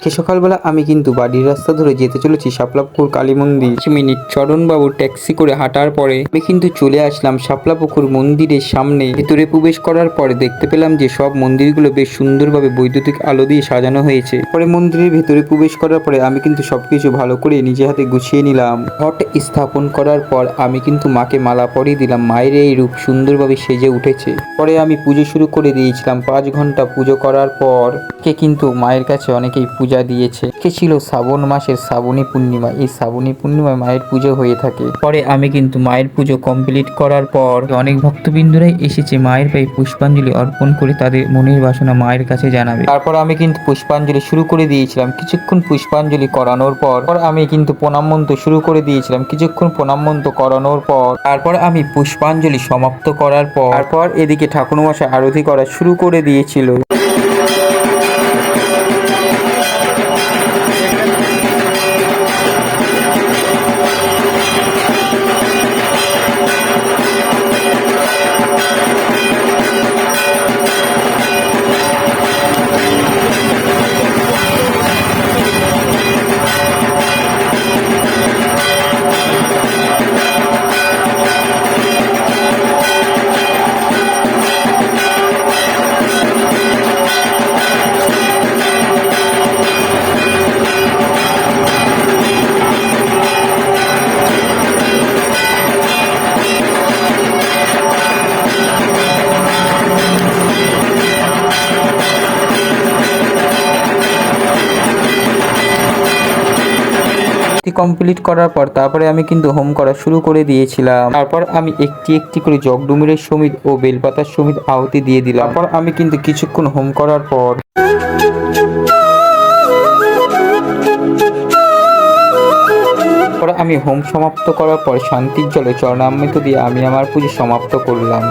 আজকে সকালবেলা আমি কিন্তু বাড়ির রাস্তা ধরে যেতে চলেছি শাপলাপুকুর কালী মন্দির। পাঁচ মিনিট চরণবাবু ট্যাক্সি করে হাঁটার পরে আমি কিন্তু চলে আসলাম শাপলাপুকুর মন্দিরের সামনে। ভেতরে প্রবেশ করার পরে দেখতে পেলাম যে সব মন্দিরগুলো বেশ সুন্দরভাবে বৈদ্যুতিক আলো দিয়ে সাজানো হয়েছে। পরে মন্দিরের ভেতরে প্রবেশ করার পরে আমি কিন্তু সবকিছু ভালো করে নিজে হাতে গুছিয়ে নিলাম। ঘট স্থাপন করার পর আমি কিন্তু মাকে মালা পরিয়ে দিলাম। মায়ের এই রূপ সুন্দরভাবে সেজে উঠেছে। পরে আমি পুজো শুরু করে দিয়েছিলাম। পাঁচ ঘণ্টা পুজো করার পর কে কিন্তু মায়ের কাছে অনেকেই পূজা দিয়েছে। কে ছিল শ্রাবণ মাসের শ্রাবণী পূর্ণিমা। এই শ্রাবণী পূর্ণিমায় মায়ের পুজো হয়ে থাকে। পরে আমি কিন্তু মায়ের পুজো কমপ্লিট করার পর অনেক ভক্তবৃন্দরাই এসেছে মায়ের পায়ে পুষ্পাঞ্জলি অর্পণ করে তাদের মনের বাসনা মায়ের কাছে জানাবে। তারপর আমি কিন্তু পুষ্পাঞ্জলি শুরু করে দিয়েছিলাম। কিছুক্ষণ পুষ্পাঞ্জলি করানোর পর আমি কিন্তু প্রণাম মন্ত্র শুরু করে দিয়েছিলাম। কিছুক্ষণ প্রণাম মন্ত্র করানোর পর, তারপর আমি পুষ্পাঞ্জলি সমাপ্ত করার পর, তারপর এদিকে ঠাকুরমশাই আরতি করা শুরু করে দিয়েছিল। কমপ্লিট করার পর তারপরে আমি কিন্তু হোম করা শুরু করে দিয়েছিলাম। তারপর আমি একটি একটি করে জগডুমুরের সমিত ও বেলপাতার সমিত আহুতি দিয়ে দিলাম। তারপর আমি কিন্তু কিছুক্ষণ হোম করার পর আমি হোম সমাপ্ত করার পর শান্তির জলে চরণামৃত দিয়ে আমি আমার পুজো সমাপ্ত করলাম।